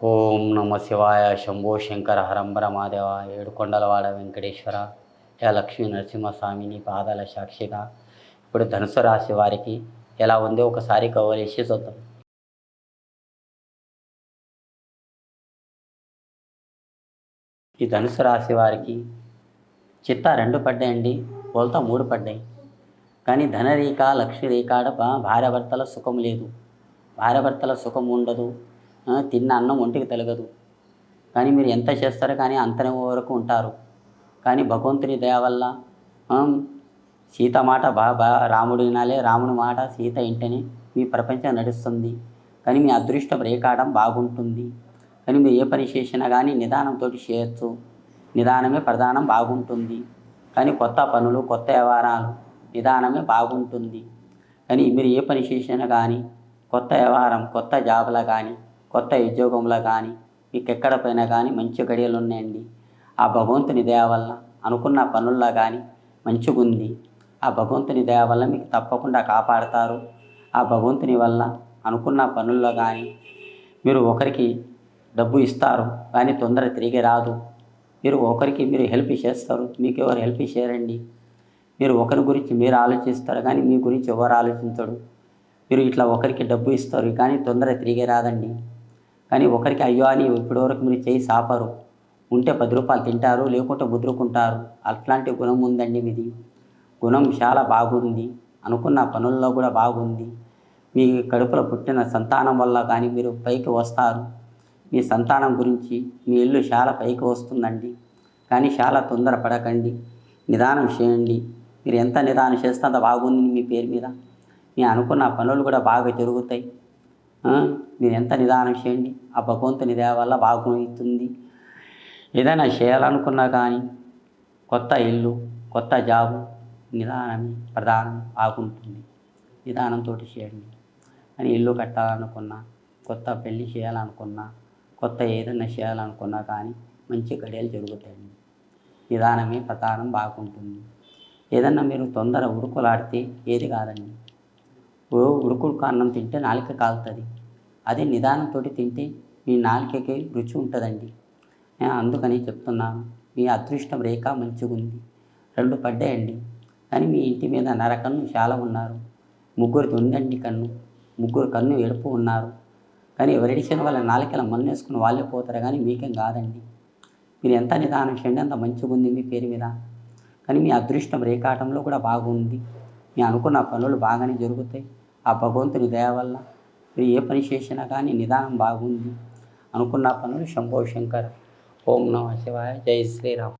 ఓం నమ శివాయ శంభో శంకర హరంబర మాదేవ ఏడుకొండలవాడ వెంకటేశ్వర యా లక్ష్మీ నరసింహస్వామిని పాదాల సాక్షిగా. ఇప్పుడు ధనుసు రాశి వారికి ఎలా ఉందో ఒకసారి కవలేసి చూద్దాం. ఈ ధనుసు రాశి వారికి చిత్త రెండు పడ్డాయండి పోల్తా మూడు పడ్డాయి. కానీ ధనరేఖ లక్ష్మీ రేఖ భార్యాభర్తల సుఖం లేదు. భార్యాభర్తల సుఖం ఉండదు. తిన్న అన్నం ఒంటికి తలగదు. కానీ మీరు ఎంత చేస్తారో కానీ అంతనే వరకు ఉంటారు. కానీ భగవంతుని దయ వల్ల సీత మాట బా బా రాముడు వినాలి. రాముడి మాట సీత ఇంటనే మీ ప్రపంచం నడుస్తుంది. కానీ మీ అదృష్టం రేకాడం బాగుంటుంది. కానీ మీరు ఏ పని చేసినా కానీ నిదానంతో చేయొచ్చు. నిదానమే ప్రధానం బాగుంటుంది. కానీ కొత్త పనులు కొత్త వ్యవహారాలు నిదానమే బాగుంటుంది. కానీ మీరు ఏ పని చేసినా కానీ కొత్త వ్యవహారం కొత్త జాబ్లో కానీ కొత్త ఉద్యోగంలో కానీ మీకు ఎక్కడ పోయినా కానీ మంచి గడియలు ఉన్నాయండి ఆ భగవంతుని దయ వల్ల అనుకున్న పనుల్లో కానీ మంచిగా ఉంది ఆ భగవంతుని దయ వల్ల మీకు తప్పకుండా కాపాడతారు. ఆ భగవంతుని వల్ల అనుకున్న పనుల్లో కానీ మీరు ఒకరికి డబ్బు ఇస్తారు కానీ తొందర తిరిగి రాదు. మీరు ఒకరికి మీరు హెల్ప్ చేస్తారు మీకు ఎవరు హెల్ప్ చేయరండి. మీరు ఒకరి గురించి మీరు ఆలోచిస్తారు కానీ మీ గురించి ఎవరు ఆలోచించడు మీరు ఇట్లా ఒకరికి డబ్బు ఇస్తారు కానీ తొందర తిరిగి రాదండి. కానీ ఒకరికి అయ్యో అని ఇప్పటివరకు మీరు చేయి సాపరు. ఉంటే పది రూపాయలు తింటారు లేకుంటే ముద్రుకుంటారు అట్లాంటి గుణం ఉందండి మీది. గుణం చాలా బాగుంది. అనుకున్న పనుల్లో కూడా బాగుంది. మీ కడుపులో పుట్టిన సంతానం వల్ల కానీ మీరు పైకి వస్తారు. మీ సంతానం గురించి మీ ఇల్లు చాలా పైకి వస్తుందండి. కానీ చాలా తొందర పడకండి. నిదానం చేయండి. మీరు ఎంత నిదానం చేస్తే అంత బాగుంది మీ పేరు మీద. మీ అనుకున్న పనులు కూడా బాగా జరుగుతాయి. మీరు ఎంత నిదానం చేయండి? ఆ భగవంతుని దయ వల్ల బాగుంటుంది. ఏదైనా చేయాలనుకున్నా కానీ కొత్త ఇల్లు కొత్త జాబు నిదానమే ప్రధానం బాగుంటుంది. నిదానంతో చేయండి. అని ఇల్లు కట్టాలనుకున్నా కొత్త పెళ్ళి చేయాలనుకున్నా కొత్త ఏదైనా చేయాలనుకున్నా కానీ మంచి గడియలు జరుగుతాయండి. నిదానమే ప్రధానం బాగుంటుంది. ఏదన్నా మీరు తొందర ఉడుకులాడితే ఏది కాదండి. ఓ ఉడుకుడుకు అన్నం తింటే నాలుక కాలుతుంది. అదే నిదానంతో తింటే మీ నాలుకకి రుచి ఉంటుందండి. నేను అందుకని చెప్తున్నాను మీ అదృష్టం రేఖ మంచిగా ఉంది రెండు పడ్డాయండి. కానీ మీ ఇంటి మీద నరకన్ను చాలా ఉన్నారు. ముగ్గురిది ఉందండి కన్ను. ముగ్గురు కన్ను ఎడుపు ఉన్నారు. కానీ ఎవరిడిచిన వాళ్ళ నాలుకల మన్నేసుకుని వాళ్ళే పోతారు కానీ మీకేం కాదండి. మీరు ఎంత నిదానం చేయండి అంత మంచిగా ఉంది మీ పేరు మీద. కానీ మీ అదృష్టం రేఖాటంలో కూడా బాగుంది. మీ అనుకున్న పనులు బాగానే జరుగుతాయి. ఆ భగవంతుని దయ వల్ల మీరు ఏ పని చేసినా కానీ నిదానం బాగుంది. అనుకున్న పనులు శంభో శంకర్ ఓం నమ శివాయ. జై శ్రీరామ్.